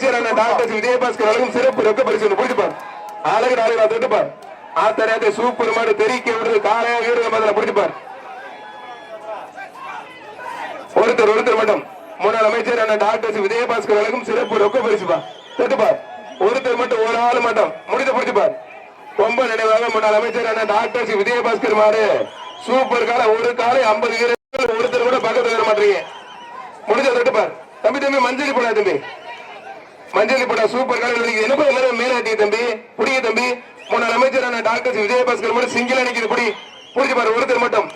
அமைச்சரான டாக்டர் விஜயபாஸ்கர் அவர்களும் சிறப்பு ரொக்க பரிசு ஒன்று அழகு நாளைக்கு தொட்டுப்பார் ஆத்தரையாத்தை சூப்பர் மாடு தெரிக்க விடுறது காலையா வீரர்கள் பதில பிடிச்சுப்பார் ஒருத்தர் ஒருத்தர் மட்டும். முன்னாள் அமைச்சரான டாக்டர் விஜயபாஸ்கர் அவர்களும் சிறப்பு ரொக்க பரிசுப்பார் தொட்டுப்பார் ஒருத்தர் மட்டும் ஒரு ஆள் மட்டும். முடித்து பிடிச்சுப்பார் ரொம்ப நினைவாக முன்னாள் அமைச்சரான டாக்டர் விஜயபாஸ்கர் மாடு. சூப்பர் கால ஒரு காலை ஐம்பது வீரர்கள் ஒருத்தர் கூட பக்கத்துல வர மாட்டீங்க முடிஞ்ச தட்டுப்பார் தம்பி தம்பி மஞ்சள் போனா தம்பி. மஞ்சளி போடா சூப்பர் கால என்ன எல்லாரும் மேலாட்டி தம்பி. புடிங்க தம்பி. முன்னாள் அமைச்சரான டாக்டர் விஜயபாஸ்கர் மட்டும் சிங்கிள் அணிக்குது புடி. புடிச்சு பாரு ஒருத்தர் மட்டும்.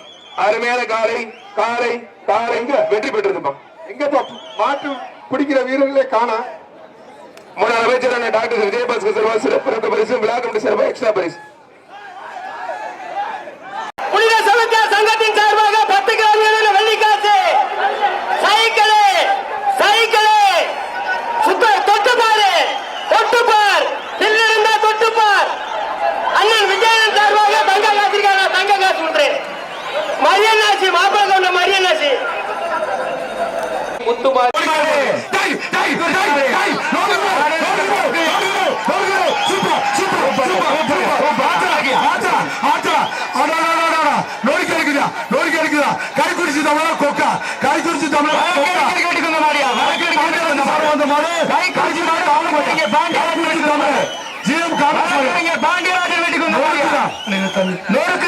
அருமையான காலை காலை காலை. வெற்றி பெற்றிருப்பா எங்கப்பா? மாட்டு பிடிக்கிற வீரர்களே காணா. முன்னாள் அமைச்சரான டாக்டர் விஜயபாஸ்கர் சிறப்பு பரிசு விழா கமிட்டி சார்பா எக்ஸ்ட்ரா பரிசு. கொண்ட மரியனாசி முத்துமாரி கை குடிச்சு தமிழா கொக்கா கை குடிச்சு தமிழா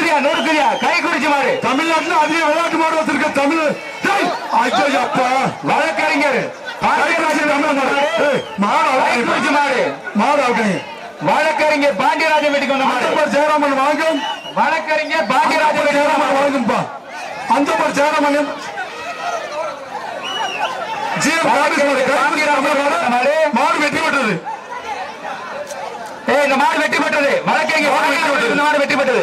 ஜிஎம் தமிழ்நாட்டுல அதிக விளையாட்டு மாடு வச்சிருக்க தமிழ். ஐயோ, அப்பா வழக்கறிஞர். வழக்கறிஞர் பாண்டியராஜன் வீட்டுக்கு வந்த வாங்கும். வழக்கறிஞர் பாண்டியராஜன் வாங்கும்பா. அந்த மாடு. வெற்றி பெற்றது இந்த மாடு வெற்றி பெற்றது. வழக்கறிஞர் பாண்டியராஜன் இந்த மாடு வெற்றி பெற்றது.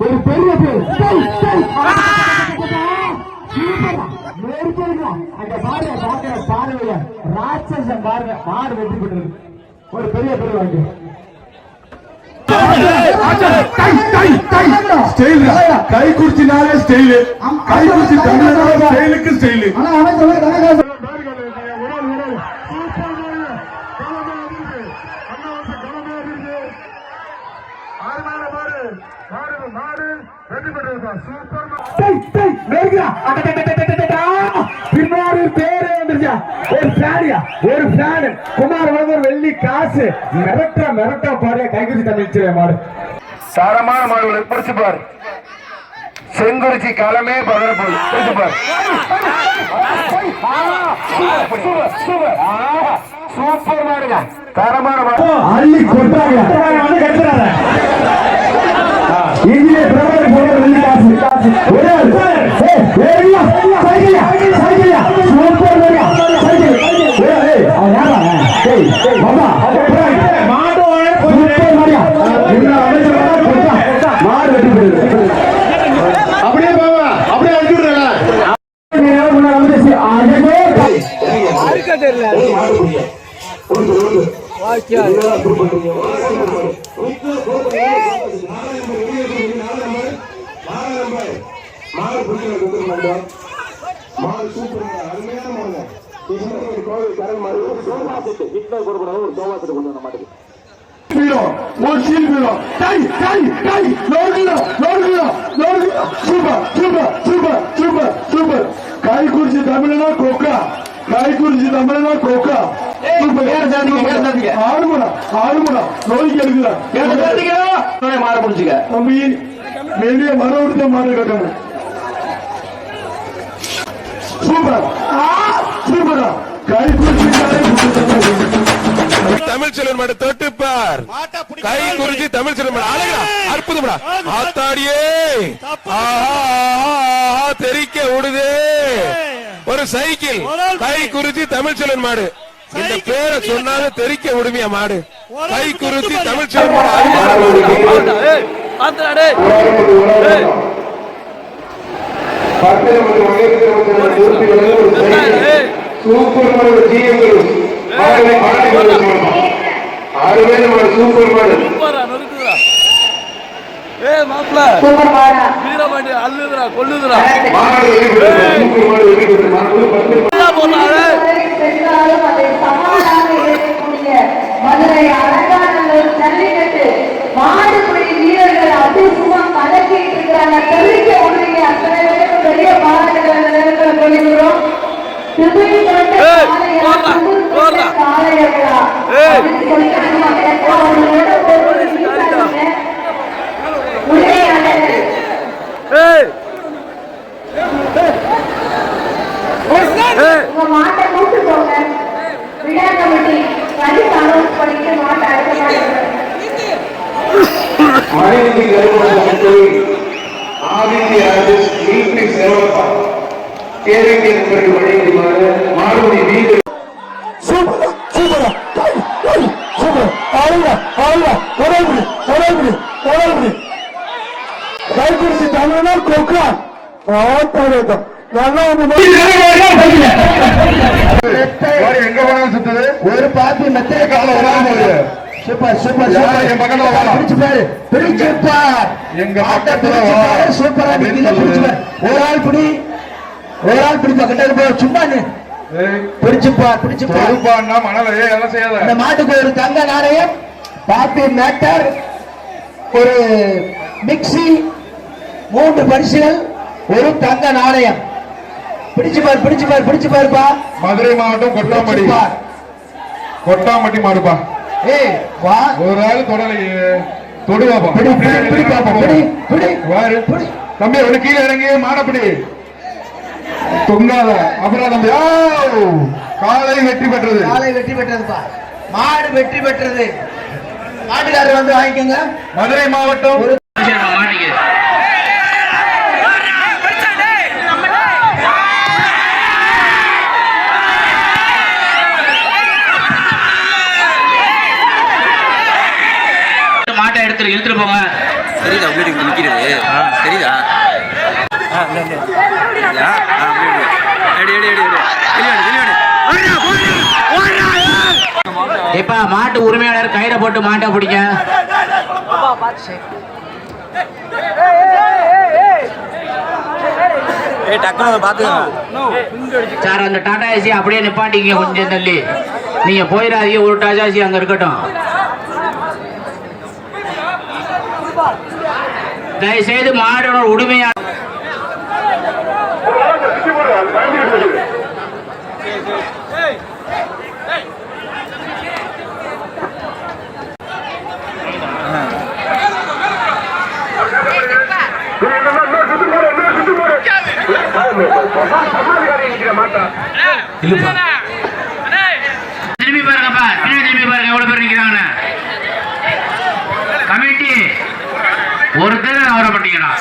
ஒரு பெரிய பேர். அந்த பாருங்க பாக்குற பாருங்க மாடு வெற்றி பெற்றது ஒரு பெரிய பேர் வாங்கி கை குடிச்சினாலே ஸ்டைல் கை குடிச்சு தமிழ்நாடு ஸ்டைலுக்கு ஸ்டைல் பின்னாடி பேரே ஒரு ஃபேனியா ஒரு ஃபேன் குமார் ஒரு வெள்ளி காசு. மிரட்ட மிரட்ட பாடிய கைகுச்சி தமிழ் மாடு. தரமான மாடுகளை பிடிச்சு பார். செங்குறிச்சி களமே பதற போகுது பிடிச்சு பார். சூப்பர் மாடுங்க. தரமான மாடு. அள்ளி கொட்டாங்க வந்து கட்டுறாங்க இங்கே பிரபல போற வெள்ளி காசு. ஒரே ஆள். ஏய், ஏய்யா, சைக்கிள்யா, சைக்கிள்யா, சூப்பர் மாரியா, சைக்கிள். ஏய், ஏய், அவன் யாரா அவன்? ஏய், ஏய், மாமா, சூப்பர் மாரியா. இந்த அமைச்சர் வந்தா கொட்டா. மாடு வெட்டி போடுது. அப்படியே பாவா அப்படியே அனுப்பி விடுறேன் நீ என்ன பண்ண வந்துச்சு? அடடே. வீரோ, ஒரு சீல் வீரோ. டை, டை, டை, நோடுகிலோ, நோடுகிலோ, நோடுகிலோ. சூப்பர், சூப்பர், சூப்பர், சூப்பர், தெரியல கை குறிச்சி தமிழ்னா கொக்கா. கை குறிச்சி தமிழனா கொக்கா. ஆடுமடா, ஆடுமடா. நோய்க்கு எடுக்குதா. மாடு பிடிச்சிக்க தம்பி, வெளியே விட்டு மாடு கட்டணும். சூப்பர். ஆ, சூப்பரா. கை குறிச்சி கை குறிச்சி தமிழ் செல்வன் மாடு தொட்டுப்பார். கை குறிச்சி தமிழ் செல்வன் அழகா அற்புதம்டா. ஆத்தாடியே. தெரிக்க விடுதே ஒரு சைக்கிள். கை குறிச்சி தமிழ் செல்வன் மாடு. இந்த பேரை சொன்னாலும் தெரிக்க விடுமையா மாடு? கை குறிச்சி தமிழ் செல்வன் மாடு. சூப்பர் மாடு. ஜிஎம் மாடு. சூப்பர் மாடு சூப்பரா நொறுக்குதுடா ஏய் மாப்ள சூப்பர் மாடா வீரபாண்டி அள்ளுதுடா கொல்லுதுடா மாடு வெற்றி பெற்றது சூப்பர் மாடு வெற்றி பெற்றது மாடு பத்து என்ன போடுறாரு மதுரை அலங்காநல்லூர் ஜல்லிக்கட்டு மாடுபிடி வீரர்கள் அதிர்ஷ்டமா கலக்கிட்டு இருக்கிறாங்க தெரிவிக்க முடியல அத்தனை பேரும் பெரிய பாராட்டுகள் இந்த நேரத்தில் சொல்லிக்கிறோம் திருப்பதி கொண்ட மணிக்கு ஆதித்ய அரசு நீட்டி சேவப்பா கேரள நண்பர்கள் வழங்கியுமாறு வீடு சூப்பர் ஆளுங்க ஆளுங்க தமிழ்னா கொக்கா ஆட்டம் நல்லா எங்க வேணாலும் ஒரு பாத்தி மெத்தைய கால விடாம சூப்பர் சூப்பர் சூப்பர். என் பக்கத்துல வரலாம்? பிடிச்சு பாரு பிடிச்சு பார் எங்க பக்கத்துல வா. பாரு சூப்பரா. பாரு ஒரு ஆள் பிடி ஒரு ஆள் பிடி பக்கத்துல போ சும்மா நீ ஏய், பிடிச்சு பார் பிடிச்சு பார் பொறுப்பான்னா மணல ஏய் எல்லாம் செய்யாத. இந்த மாட்டுக்கு ஒரு தங்க நாணயம் பாப்பி மேட்டர் ஒரு மிக்ஸி மூன்று பரிசுகள் ஒரு தங்க நாணயம். பிடிச்சு பார் பிடிச்சு பார் பிடிச்சு பாருப்பா மதுரை மாவட்டம் கொட்டாம்பட்டி. கொட்டாம்பட்டி மாடுப்பா. ஏய் வா. ஒரு ஆள் தொடலையே தொடுவாப்பா பிடி பிடி பிடி பாப்பா பிடி பிடி வாரு. பிடி. தம்பி ஒரு கீழே இறங்கி மாடப்பிடி. தொங்காத அப்புறம் தம்பி காலை வெற்றி பெற்றது. காலை வெற்றி பெற்றதுப்பா. மாடு வெற்றி பெற்றது. மாட்டுக்காரர் வந்து வாங்கிக்கோங்க. மதுரை மாவட்டம். இப்ப மாட்டு உரிமையாளர் கயிறை போட்டு மாட்டை பிடிங்க சார் அந்த டாடா ஏசி அப்படியே நிப்பாட்டிங்க கொஞ்சம் தள்ளி நீங்க போயிடாதீங்க ஒரு டாடா ஏசி அங்க இருக்கட்டும் தயவு செய்து மாடோட உரிமையாளர் திரும்பி பாருங்கப்பா. என்ன திரும்பி பாருங்க. எவ்வளவு பேர் நிக்கிறாங்கன்னு. கமிட்டி ஒருத்தர் அவரை பண்ணிக்கலாம்